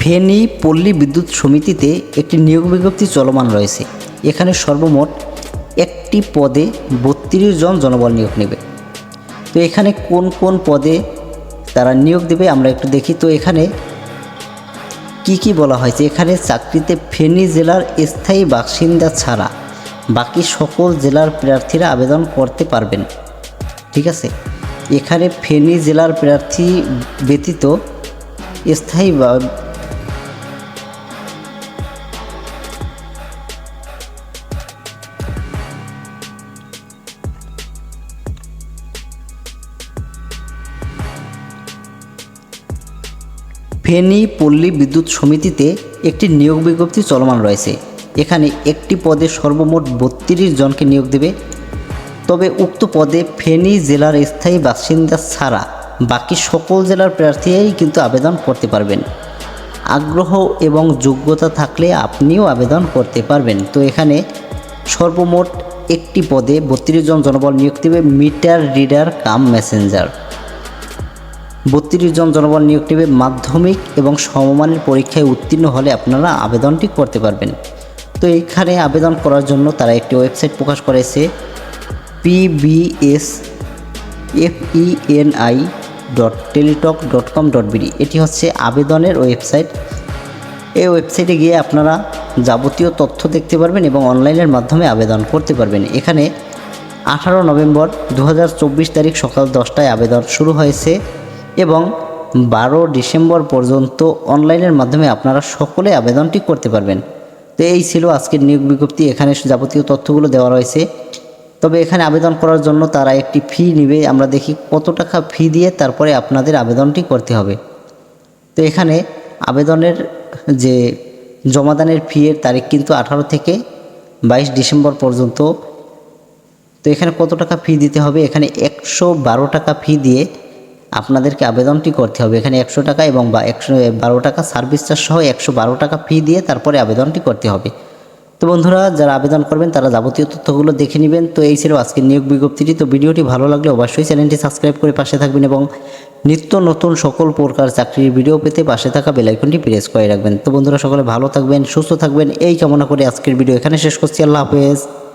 ফেনী পল্লী বিদ্যুৎ সমিতিতে একটি নিয়োগ বিজ্ঞপ্তি চলমান রয়েছে। এখানে সর্বমোট একটি পদে বত্রিশ জন জনবল নিয়োগ নেবে। তো এখানে কোন কোন পদে তারা নিয়োগ দেবে আমরা একটু দেখি। তো এখানে কি কি বলা হয়েছে? এখানে চাকরিতে ফেনী জেলার স্থায়ী বাসিন্দা ছাড়া বাকি সকল জেলার প্রার্থীরা আবেদন করতে পারবেন। ঠিক আছে? এখানে ফেনী জেলার প্রার্থী ব্যতীত স্থায়ী ফেনী পল্লী বিদ্যুৎ সমিতিতে একটি নিয়োগ বিজ্ঞপ্তি চলমান রয়েছে। এখানে একটি পদে সর্বমোট বত্রিশ জনকে নিয়োগ দেবে। তবে উক্ত পদে ফেনী জেলার স্থায়ী বাসিন্দা ছাড়া বাকি সকল জেলার প্রার্থীই কিন্তু আবেদন করতে পারবেন। আগ্রহ এবং যোগ্যতা থাকলে আপনিও আবেদন করতে পারবেন। তো এখানে সর্বমোট একটি পদে বত্রিশ জন জনবল নিয়োগ দেবে মিটার, রিডার, কাম, মেসেঞ্জার। বত্রিশ জন জনবল নিয়োগ নেবে মাধ্যমিক এবং সমমানের পরীক্ষায় উত্তীর্ণ হলে আপনারা আবেদনটি করতে পারবেন। তো এখানে আবেদন করার জন্য তারা একটি ওয়েবসাইট প্রকাশ করেছে PBS FENI dot Teletalk dot com dot BD এটি হচ্ছে আবেদনের ওয়েবসাইট। এই ওয়েবসাইটে গিয়ে আপনারা যাবতীয় তথ্য দেখতে পারবেন এবং অনলাইনের মাধ্যমে আবেদন করতে পারবেন। এখানে আঠারো নভেম্বর দু হাজার চব্বিশ তারিখ সকাল দশটায় আবেদন শুরু হয়েছে। এবং বারো ডিসেম্বর পর্যন্ত অনলাইনের মাধ্যমে আপনারা সকলে আবেদনটি করতে পারবেন। তো এই ছিল আজকের নিয়োগ বিজ্ঞপ্তি। এখানে যাবতীয় তথ্যগুলো দেওয়া রয়েছে। তবে এখানে আবেদন করার জন্য তারা একটি ফি নেবে। আমরা দেখি কত টাকা ফি দিয়ে তারপরে আপনাদের আবেদনটি করতে হবে। তো এখানে আবেদনের যে জমাদানের ফি এর তারিখ কিন্তু আঠারো থেকে বাইশ ডিসেম্বর পর্যন্ত। তো এখানে কত টাকা ফি দিতে হবে? এখানে একশো বারো টাকা ফি দিয়ে আপনাদেরকে আবেদনটি করতে হবে। এখানে একশো টাকা এবং বা একশো বারো টাকা সার্ভিস চার্জ সহ একশো বারো টাকা ফি দিয়ে তারপরে আবেদনটি করতে হবে। তো বন্ধুরা, যারা আবেদন করবেন, তারা যাবতীয় তথ্যগুলো দেখে নেবেন। তো এই ছিল আজকের নিয়োগ বিজ্ঞপ্তিটি। তো ভিডিওটি ভালো লাগলে অবশ্যই চ্যানেলটি সাবস্ক্রাইব করে পাশে থাকবেন এবং নিত্য নতুন সকল প্রকার চাকরির ভিডিও পেতে পাশে থাকা বেলাইকনটি প্রেস করে রাখবেন। তো বন্ধুরা, সকলে ভালো থাকবেন, সুস্থ থাকবেন। এই কামনা করে আজকের ভিডিও এখানে শেষ করছি। আল্লাহ হাফেজ।